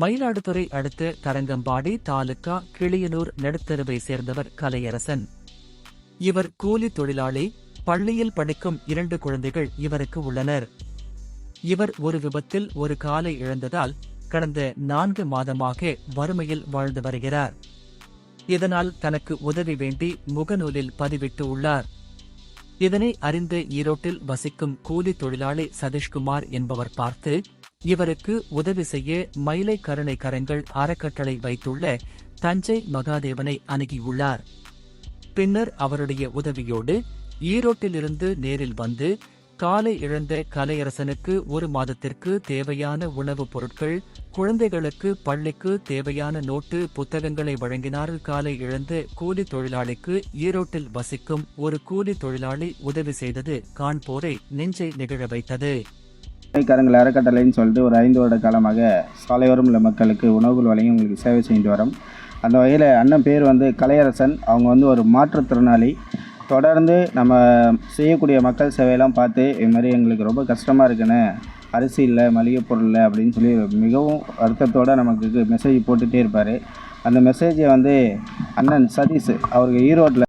மயிலாடுதுறை அடுத்த தரங்கம்பாடி தாலுகா கிளியனூர் நடுத்தருவை சேர்ந்தவர் கலையரசன். இவர் கூலி தொழிலாளி பள்ளியில் படிக்கும் இரண்டு குழந்தைகள் இவருக்கு உள்ளனர். இவர் ஒரு விபத்தில் ஒரு காலை இழந்ததால் கடந்த நான்கு மாதமாக வறுமையில் வாழ்ந்து வருகிறார். இதனால் தனக்கு உதவி வேண்டி முகநூலில் பதிவிட்டு உள்ளார். இதனை அறிந்து ஈரோட்டில் வசிக்கும் கூலி தொழிலாளி சதீஷ்குமார் என்பவர் பார்த்து இவருக்கு உதவி செய்ய மயிலை கருணை கரங்கள் அறக்கட்டளை வைத்துள்ள தஞ்சை மகாதேவனை அணுகியுள்ளார். பின்னர் அவருடைய உதவியோடு ஈரோட்டிலிருந்து நேரில் வந்து காலை இழந்த கலையரசனுக்கு ஒரு மாதத்திற்கு தேவையான உணவுப் பொருட்கள் குழந்தைகளுக்கு பள்ளிக்கு தேவையான நோட்டு புத்தகங்களை வழங்கினார். காலை இழந்த கூலி தொழிலாளிக்கு ஈரோட்டில் வசிக்கும் ஒரு கூலி தொழிலாளி உதவி செய்தது காண்போரை நெஞ்சை நிகழ வைத்தது. கரங்கள் அறக்கட்டளைன்னு சொல்லிட்டு ஒரு ஐந்து வருட காலமாக சாலையோரம் உள்ள மக்களுக்கு உணவுகள் வழங்கி உங்களுக்கு சேவை செஞ்சுட்டு வரோம். அந்த வகையில் அண்ணன் பேர் வந்து கலையரசன். அவங்க வந்து ஒரு மாற்றுத்திறனாளி. தொடர்ந்து நம்ம செய்யக்கூடிய மக்கள் சேவையெல்லாம் பார்த்து இது மாதிரி எங்களுக்கு ரொம்ப கஷ்டமாக இருக்குன்னு அரிசி இல்லை மளிகை பொருள் இல்லை அப்படின்னு சொல்லி மிகவும் வருத்தத்தோடு நமக்கு மெசேஜ் போட்டுகிட்டே இருப்பார். அந்த மெசேஜை வந்து அண்ணன் சதீஷ் அவருக்கு ஈரோட்டில்